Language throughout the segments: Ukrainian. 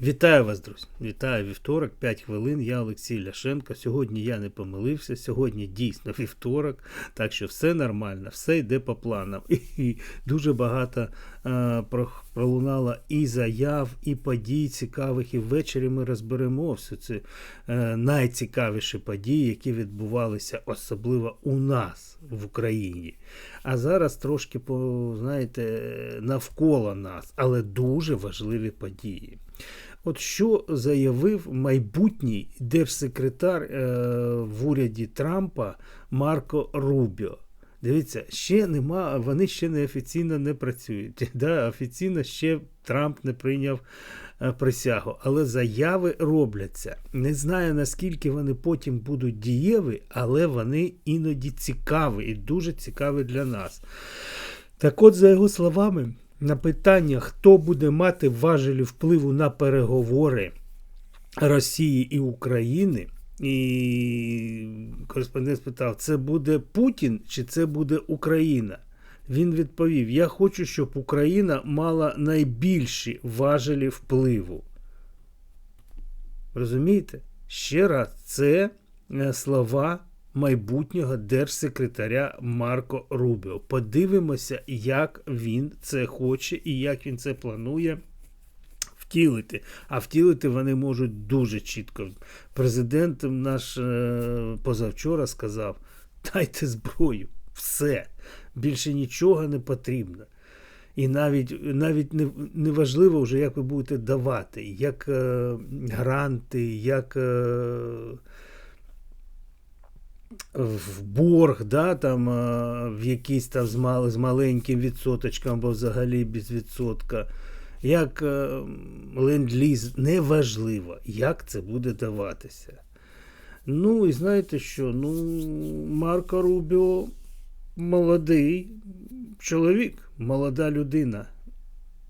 Вітаю вас, друзі! Вітаю вівторок, 5 хвилин. Я Олексій Ляшенко. Сьогодні я не помилився. Сьогодні дійсно вівторок, так що все нормально, все йде по планам. І дуже багато е, про- пролунало і заяв, і подій цікавих. І ввечері ми розберемо всі ці е, найцікавіші події, які відбувалися особливо у нас в Україні. А зараз трошки знаєте, навколо нас, але дуже важливі події. От що заявив майбутній держсекретар е, в уряді Трампа Марко Рубіо. Дивіться, ще нема, вони ще не офіційно не працюють. Да, офіційно ще Трамп не прийняв е, присягу, але заяви робляться. Не знаю наскільки вони потім будуть дієві, але вони іноді цікаві і дуже цікаві для нас. Так от, за його словами, на питання, хто буде мати важелі впливу на переговори Росії і України, і кореспондент спитав, це буде Путін чи це буде Україна? Він відповів: Я хочу, щоб Україна мала найбільші важелі впливу. Розумієте? Ще раз, це е, слова майбутнього держсекретаря Марко Рубіо. Подивимося, як він це хоче і як він це планує втілити. А втілити вони можуть дуже чітко. Президент наш е, позавчора сказав: дайте зброю, все, більше нічого не потрібно. І навіть навіть не, не важливо вже, як ви будете давати, як е, гранти, як е, в борг, да, там, е, в якийсь там з, мал, з маленьким відсоточком або взагалі без відсотка, як е, ленд-ліз, неважливо, як це буде даватися. Ну, і знаєте що? Ну, Марко Рубіо молодий чоловік, молода людина.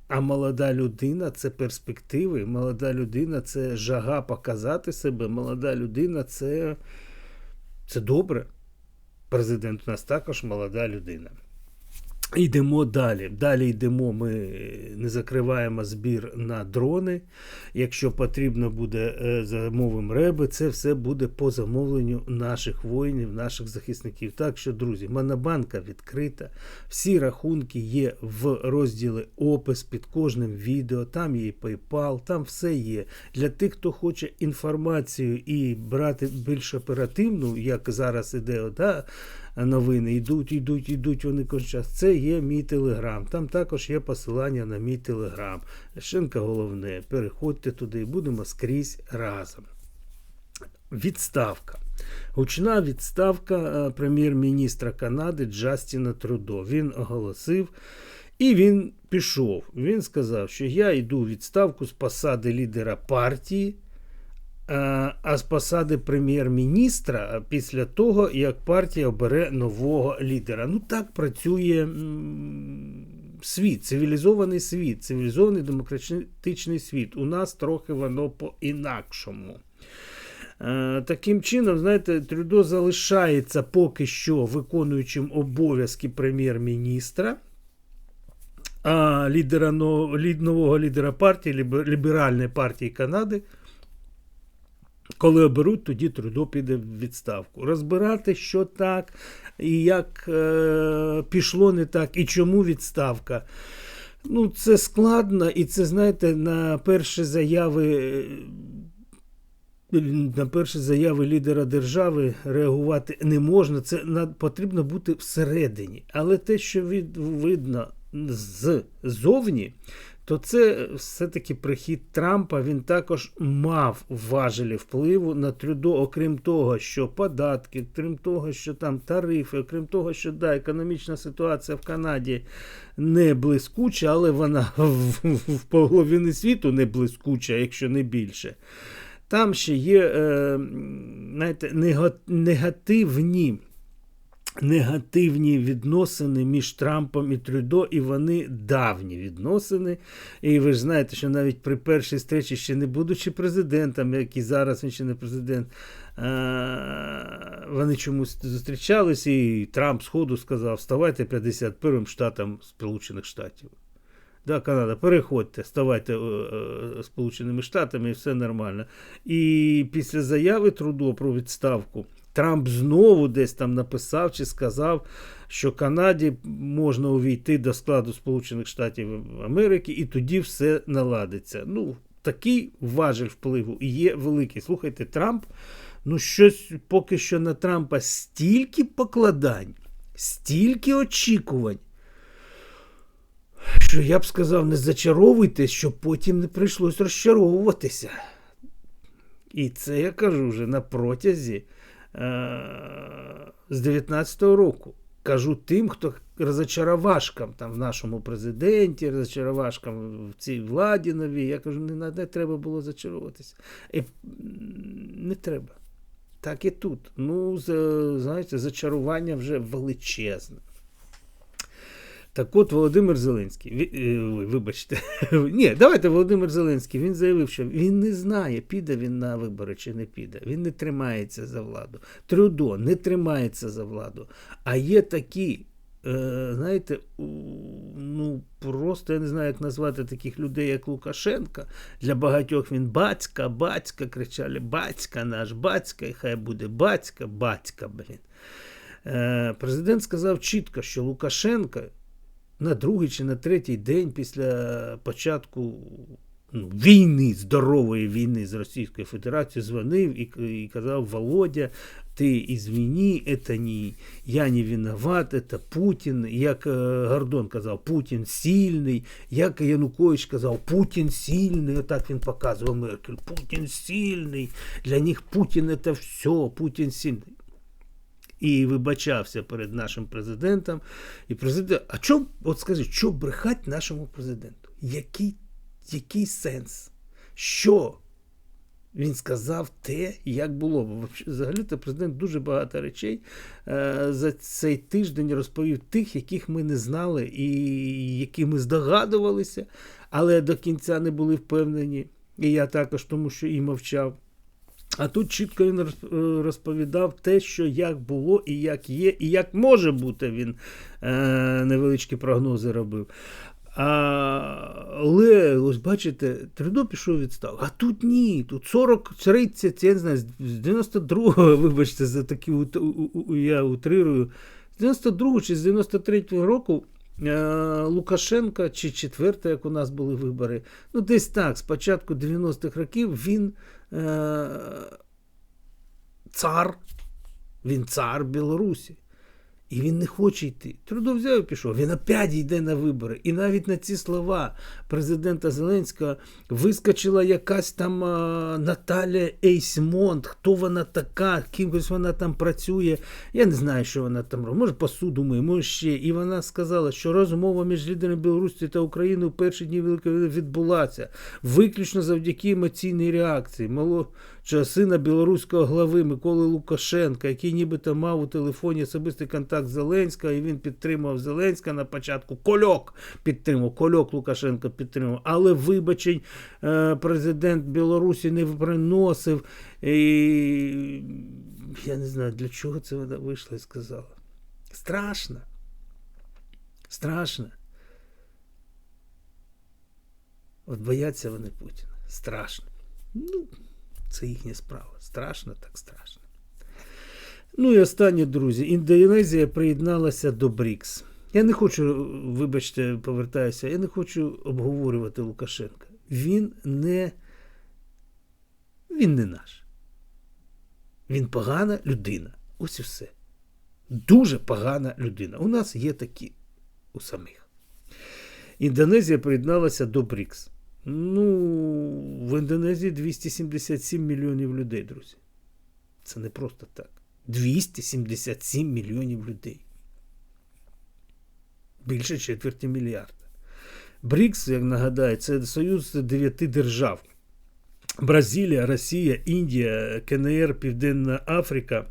А молода людина це перспективи, молода людина це жага показати себе, молода людина це, це добре. Президент у нас також молода людина. Йдемо далі. Далі йдемо. Ми не закриваємо збір на дрони. Якщо потрібно буде е, замовимо реби, це все буде по замовленню наших воїнів, наших захисників. Так що, друзі, монобанка відкрита. Всі рахунки є в розділі опис під кожним відео. Там є PayPal, там все є. Для тих, хто хоче інформацію і брати більш оперативну, як зараз іде, да, новини йдуть, йдуть, йдуть вони кожен час. Це є мій телеграм. Там також є посилання на мій телеграм. Ляшенка головне. Переходьте туди і будемо скрізь разом. Відставка. Гучна відставка е, прем'єр-міністра Канади Джастіна Трудо. Він оголосив. І він пішов. Він сказав, що я йду у відставку з посади лідера партії, а а з посади прем'єр-міністра після того, як партія обере нового лідера. Ну так працює світ, цивілізований світ, цивілізований демократичний світ. У нас трохи воно по-інакшому. Е, Таким чином, знаєте, Трюдо залишається поки що виконуючим обов'язки прем'єр-міністра. А лідера нового лідера партії, лібе- ліберальної партії Канади, коли оберуть, тоді Трудо піде в відставку. Розбирати, що так, і як е, пішло не так, і чому відставка. Ну, це складно, і це, знаєте, на перші заяви. е, На перші заяви лідера держави реагувати не можна. Це потрібно бути всередині. Але те, що від, видно ззовні, то це все-таки прихід Трампа. Він також мав важелі впливу на Трюдо, окрім того, що податки, окрім того, що там тарифи, окрім того, що да, економічна ситуація в Канаді не блискуча, але вона в, половині світу не блискуча, якщо не більше. Там ще є е, знаєте, негативні негативні відносини між Трампом і Трюдо, і вони давні відносини. І ви ж знаєте, що навіть при першій зустрічі, ще не будучи президентом, як і зараз він ще не президент, вони чомусь зустрічалися, і Трамп сходу сказав: ставайте 51-м штатом Сполучених Штатів. Да, Канада, переходьте, ставайте е, е, Сполученими Штатами і все нормально. І після заяви Трудо про відставку Трамп знову десь там написав чи сказав, що Канаді можна увійти до складу Сполучених Штатів Америки, і тоді все наладиться. Ну, такий важель впливу і є великий. Слухайте, Трамп, ну щось поки що на Трампа стільки покладань, стільки очікувань. Що я б сказав, не зачаровуйтесь, щоб потім не прийшлось розчаровуватися. І це я кажу вже на протязі з 19-го року. Кажу тим, хто розочаровашкам там в нашому президенті, розочаровашкам в цій владі новій. Я кажу, не, не треба було зачаровуватися. І, не треба. Так і тут. Ну, знаєте, зачарування вже величезне. Так от Володимир Зеленський, е, вибачте, ні, давайте Володимир Зеленський. Він заявив, що він не знає, піде він на вибори чи не піде. Він не тримається за владу. Трудо не тримається за владу. А є такі, е, знаєте, ну просто я не знаю, як назвати таких людей, як Лукашенка. Для багатьох він батька, батька, кричали, батька наш, батька, і хай буде батька, батька, блін. Е, Президент сказав чітко, що Лукашенка на другий чи на третій день після початку ну, війни, здорової війни з Російською Федерацією дзвонив і, і казав: Володя, ти извини, це не я не виноват, це Путін. Як е, Гордон казав, Путін сильний, як Янукович казав, Путін сильний. Отак він показував Меркель. Путін сильний. Для них Путін це все, Путін сильний і вибачався перед нашим президентом. І президент, а що, от скажи, що брехати нашому президенту? Який, який сенс? Що? Він сказав те, як було. Бо Взагалі-то президент дуже багато речей е, за цей тиждень розповів тих, яких ми не знали, і які ми здогадувалися, але до кінця не були впевнені. І я також, тому що і мовчав. А тут чітко він е, розповідав те, що як було, і як є, і як може бути, він е, невеличкі прогнози робив. А, але ось бачите, Трудо пішов у відставку. А тут ні. Тут 40, 30, я не знаю, з 92-го, вибачте, за такі ут- у- у- я утрирую. З 92-го чи з 93-го року е, Лукашенка, чи четверте, як у нас були вибори, ну десь так, з початку 90-х років він е, цар, він цар Білорусі. І він не хоче йти. Трудо взяв і пішов. Він опять йде на вибори. І навіть на ці слова президента Зеленського вискочила якась там а, Наталія Ейсмонт. Хто вона така, кимось вона там працює. Я не знаю, що вона там робить. Може, посуду миє, може ще. І вона сказала, що розмова між лідерами Білорусі та України у перші дні Великої війни відбулася виключно завдяки емоційній реакції молодшого сина білоруського глави Миколи Лукашенка, який нібито мав у телефоні особистий контакт з Зеленського, і він підтримав Зеленська на початку. Кольок підтримав, Кольок Лукашенко підтримав. Але вибачень е, президент Білорусі не приносив. І я не знаю, для чого це вона вийшла і сказала. Страшно. Страшно. От бояться вони Путіна. Страшно. Ну, це їхня справа. Страшно, так страшно. Ну і останнє, друзі. Індонезія приєдналася до БРІКС. Я не хочу, вибачте, повертаюся, я не хочу обговорювати Лукашенка. Він не. Він не наш. Він погана людина. Ось і все. Дуже погана людина. У нас є такі у самих. Індонезія приєдналася до БРІКС. Ну, в Індонезії 277 мільйонів людей, друзі. Це не просто так. 277 мільйонів людей. Більше четверті мільярда. БРІКС, як нагадаю, це союз дев'яти держав: Бразилія, Росія, Індія, КНР, Південна Африка,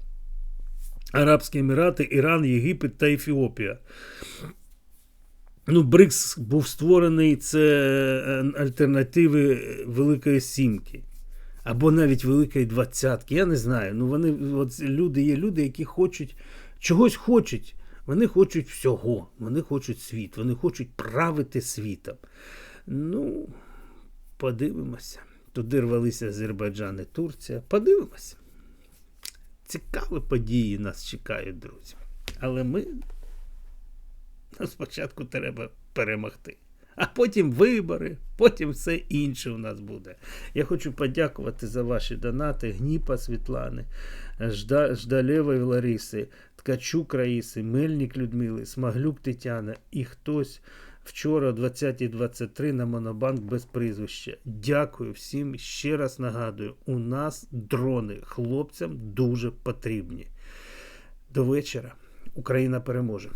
Арабські Емірати, Іран, Єгипет та Ефіопія. Ну, БРИКС був створений це е, альтернативи Великої Сімки. Або навіть Великої Двадцятки. Я не знаю. Ну, вони, от люди є люди, які хочуть, чогось хочуть. Вони хочуть всього, вони хочуть світ, вони хочуть правити світом. Ну, подивимося. Туди рвалися Азербайджан і Турція. Подивимося. Цікаві події нас чекають, друзі. Але ми спочатку треба перемогти. А потім вибори, потім все інше у нас буде. Я хочу подякувати за ваші донати Гніпа Світлани, Жда, Ждалєвої Лариси, Ткачук Раїси, Мельник Людмили, Смаглюк Тетяна і хтось вчора о 20.23 на Монобанк без прізвища. Дякую всім. Ще раз нагадую, у нас дрони хлопцям дуже потрібні. До вечора. Україна переможе.